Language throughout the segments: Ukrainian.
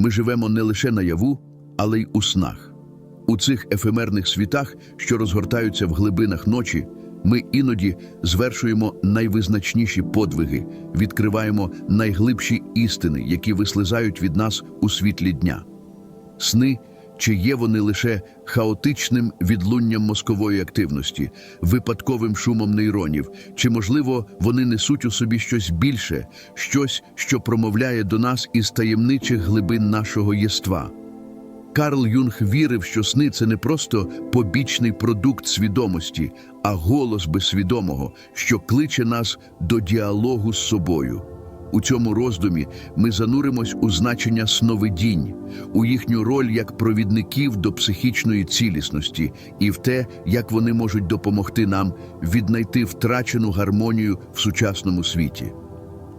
Ми живемо не лише наяву, але й у снах. У цих ефемерних світах, що розгортаються в глибинах ночі, ми іноді звершуємо найвизначніші подвиги, відкриваємо найглибші істини, які вислизають від нас у світлі дня. Сни, чи є вони лише хаотичним відлунням мозкової активності, випадковим шумом нейронів, чи, можливо, вони несуть у собі щось більше, щось, що промовляє до нас із таємничих глибин нашого єства. Карл Юнг вірив, що сни це не просто побічний продукт свідомості, а голос безсвідомого, що кличе нас до діалогу з собою. У цьому роздумі ми зануримось у значення сновидінь, у їхню роль як провідників до психічної цілісності і в те, як вони можуть допомогти нам віднайти втрачену гармонію в сучасному світі.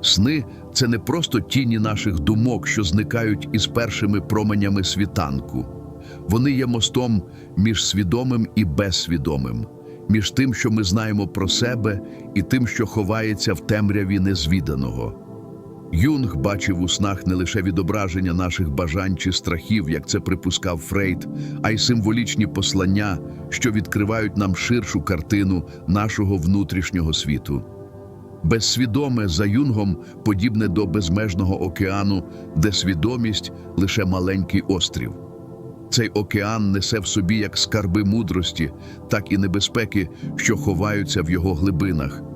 Сни це не просто тіні наших думок, що зникають із першими променями світанку. Вони є мостом між свідомим і безсвідомим, між тим, що ми знаємо про себе, і тим, що ховається в темряві незвіданого. Юнг бачив у снах не лише відображення наших бажань чи страхів, як це припускав Фрейд, а й символічні послання, що відкривають нам ширшу картину нашого внутрішнього світу. Безсвідоме за юнгом подібне до безмежного океану, де свідомість лише маленький острів. Цей океан несе в собі як скарби мудрості, так і небезпеки, що ховаються в його глибинах.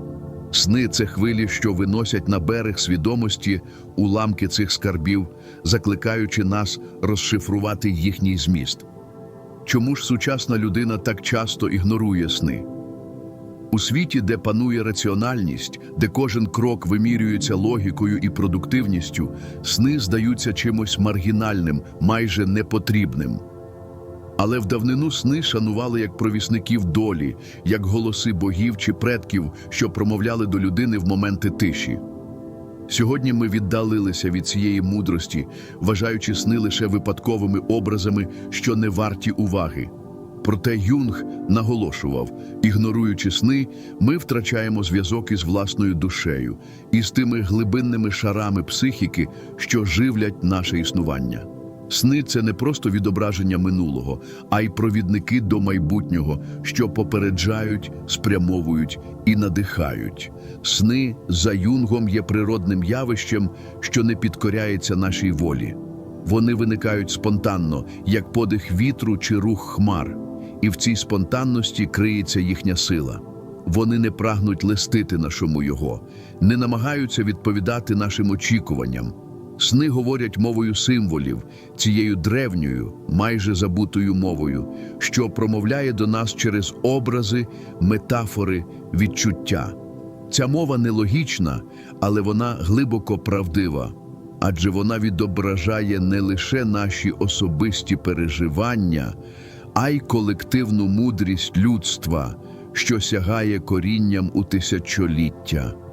Сни це хвилі, що виносять на берег свідомості уламки цих скарбів, закликаючи нас розшифрувати їхній зміст. Чому ж сучасна людина так часто ігнорує сни? У світі, де панує раціональність, де кожен крок вимірюється логікою і продуктивністю, сни здаються чимось маргінальним, майже непотрібним. Але в давнину сни шанували як провісників долі, як голоси богів чи предків, що промовляли до людини в моменти тиші. Сьогодні ми віддалилися від цієї мудрості, вважаючи сни лише випадковими образами, що не варті уваги. Проте Юнг наголошував, ігноруючи сни, ми втрачаємо зв'язок із власною душею, із тими глибинними шарами психіки, що живлять наше існування. Сни це не просто відображення минулого, а й провідники до майбутнього, що попереджають, спрямовують і надихають. Сни за юнгом є природним явищем, що не підкоряється нашій волі. Вони виникають спонтанно, як подих вітру чи рух хмар, і в цій спонтанності криється їхня сила. Вони не прагнуть листити на шуму його, не намагаються відповідати нашим очікуванням. Сни говорять мовою символів, цією древньою, майже забутою мовою, що промовляє до нас через образи, метафори, відчуття. Ця мова нелогічна, але вона глибоко правдива, адже вона відображає не лише наші особисті переживання, а й колективну мудрість людства, що сягає корінням у тисячоліття.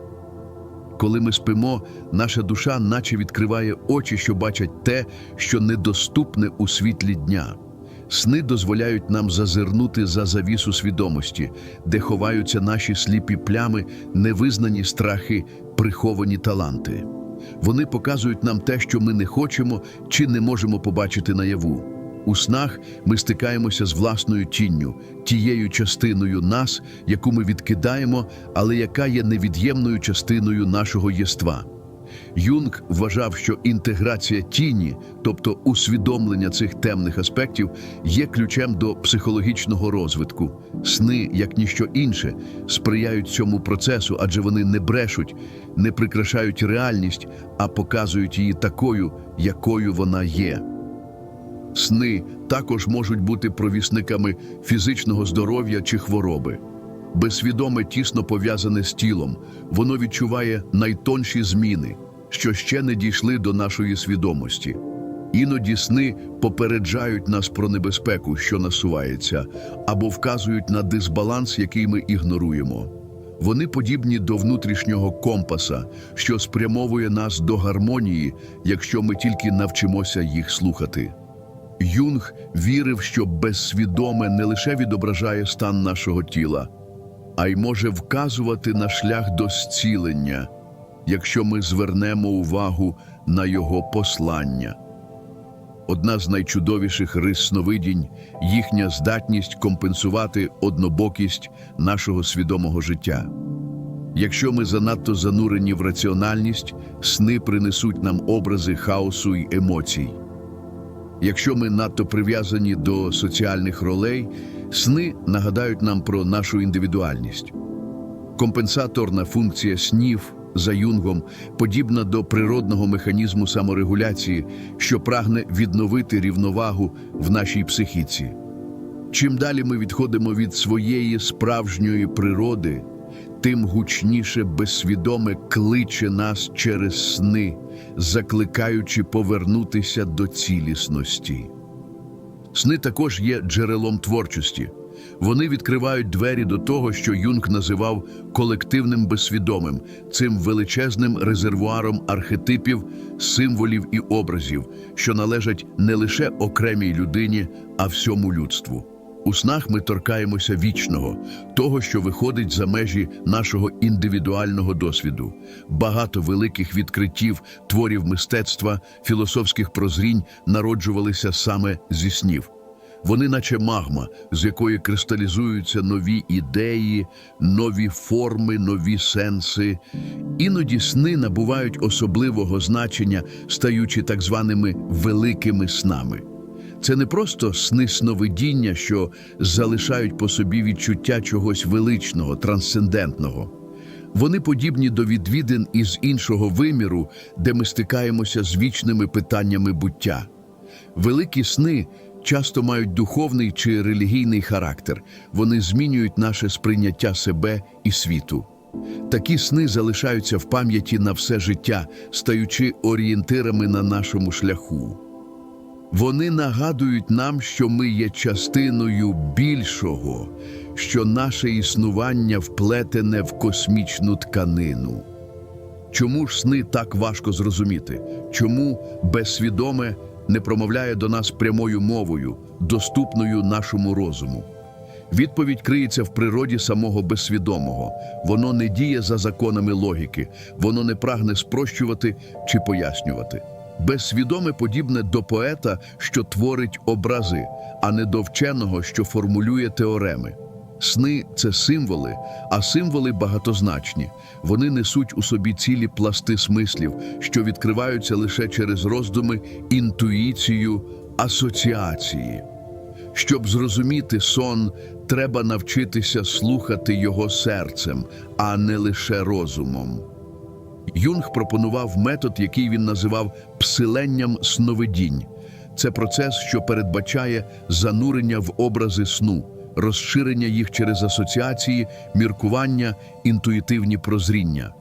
Коли ми спимо, наша душа наче відкриває очі, що бачать те, що недоступне у світлі дня. Сни дозволяють нам зазирнути за завісу свідомості, де ховаються наші сліпі плями, невизнані страхи, приховані таланти. Вони показують нам те, що ми не хочемо чи не можемо побачити наяву. У снах ми стикаємося з власною тінню, тією частиною нас, яку ми відкидаємо, але яка є невід'ємною частиною нашого єства. Юнг вважав, що інтеграція тіні, тобто усвідомлення цих темних аспектів, є ключем до психологічного розвитку. Сни, як ніщо інше, сприяють цьому процесу, адже вони не брешуть, не прикрашають реальність, а показують її такою, якою вона є. Сни також можуть бути провісниками фізичного здоров'я чи хвороби. Безсвідоме тісно пов'язане з тілом, воно відчуває найтонші зміни, що ще не дійшли до нашої свідомості. Іноді сни попереджають нас про небезпеку, що насувається, або вказують на дисбаланс, який ми ігноруємо. Вони подібні до внутрішнього компаса, що спрямовує нас до гармонії, якщо ми тільки навчимося їх слухати. Юнг вірив, що безсвідоме не лише відображає стан нашого тіла, а й може вказувати на шлях до зцілення, якщо ми звернемо увагу на його послання. одна з найчудовіших рис сновидінь – їхня здатність компенсувати однобокість нашого свідомого життя. Якщо ми занадто занурені в раціональність, сни принесуть нам образи хаосу й емоцій. Якщо ми надто прив'язані до соціальних ролей, сни нагадають нам про нашу індивідуальність. Компенсаторна функція снів за юнгом подібна до природного механізму саморегуляції, що прагне відновити рівновагу в нашій психіці. Чим далі ми відходимо від своєї справжньої природи, тим гучніше безсвідоме кличе нас через сни, закликаючи повернутися до цілісності. Сни також є джерелом творчості. Вони відкривають двері до того, що Юнг називав колективним безсвідомим, цим величезним резервуаром архетипів, символів і образів, що належать не лише окремій людині, а всьому людству. У снах ми торкаємося вічного, того, що виходить за межі нашого індивідуального досвіду. Багато великих відкриттів, творів мистецтва, філософських прозрінь народжувалися саме зі снів. Вони, наче магма, з якої кристалізуються нові ідеї, нові форми, нові сенси. Іноді сни набувають особливого значення, стаючи так званими великими снами. Це не просто сни сновидіння, що залишають по собі відчуття чогось величного, трансцендентного. Вони подібні до відвідин із іншого виміру, де ми стикаємося з вічними питаннями буття. Великі сни часто мають духовний чи релігійний характер. Вони змінюють наше сприйняття себе і світу. Такі сни залишаються в пам'яті на все життя, стаючи орієнтирами на нашому шляху. Вони нагадують нам, що ми є частиною більшого, що наше існування вплетене в космічну тканину. Чому ж сни так важко зрозуміти? Чому безсвідоме не промовляє до нас прямою мовою, доступною нашому розуму? Відповідь криється в природі самого безсвідомого. Воно не діє за законами логіки, воно не прагне спрощувати чи пояснювати. Безсвідоме подібне до поета, що творить образи, а не до вченого, що формулює теореми. Сни це символи, а символи багатозначні. Вони несуть у собі цілі пласти смислів, що відкриваються лише через роздуми, інтуїцію, асоціації. Щоб зрозуміти сон, треба навчитися слухати його серцем, а не лише розумом. Юнг пропонував метод, який він називав псиленням сновидінь. Це процес, що передбачає занурення в образи сну, розширення їх через асоціації, міркування, інтуїтивні прозріння.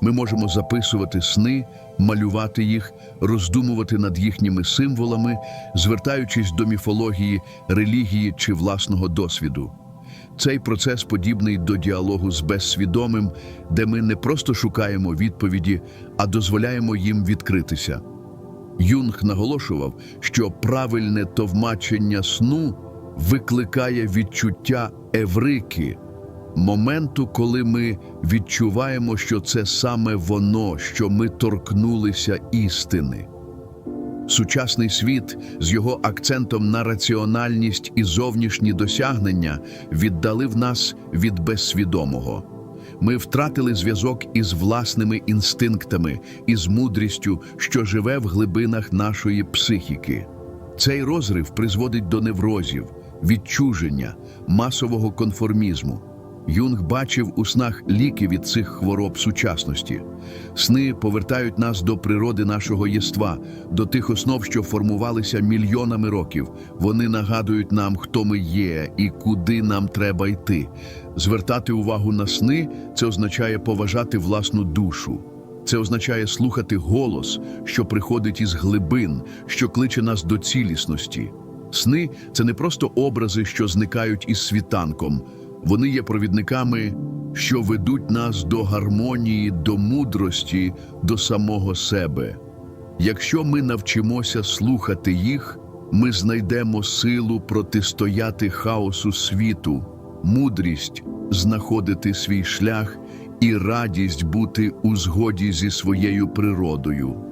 Ми можемо записувати сни, малювати їх, роздумувати над їхніми символами, звертаючись до міфології, релігії чи власного досвіду. Цей процес подібний до діалогу з безсвідомим, де ми не просто шукаємо відповіді, а дозволяємо їм відкритися. Юнг наголошував, що правильне товмачення сну викликає відчуття еврики, моменту, коли ми відчуваємо, що це саме воно, що ми торкнулися істини. Сучасний світ з його акцентом на раціональність і зовнішні досягнення віддалив нас від безсвідомого. Ми втратили зв'язок із власними інстинктами, із мудрістю, що живе в глибинах нашої психіки. Цей розрив призводить до неврозів, відчуження, масового конформізму. Юнг бачив у снах ліки від цих хвороб сучасності. Сни повертають нас до природи нашого єства, до тих основ, що формувалися мільйонами років. Вони нагадують нам, хто ми є і куди нам треба йти. Звертати увагу на сни це означає поважати власну душу. Це означає слухати голос, що приходить із глибин, що кличе нас до цілісності. Сни це не просто образи, що зникають із світанком. Вони є провідниками, що ведуть нас до гармонії, до мудрості, до самого себе. Якщо ми навчимося слухати їх, ми знайдемо силу протистояти хаосу світу, мудрість знаходити свій шлях і радість бути у згоді зі своєю природою.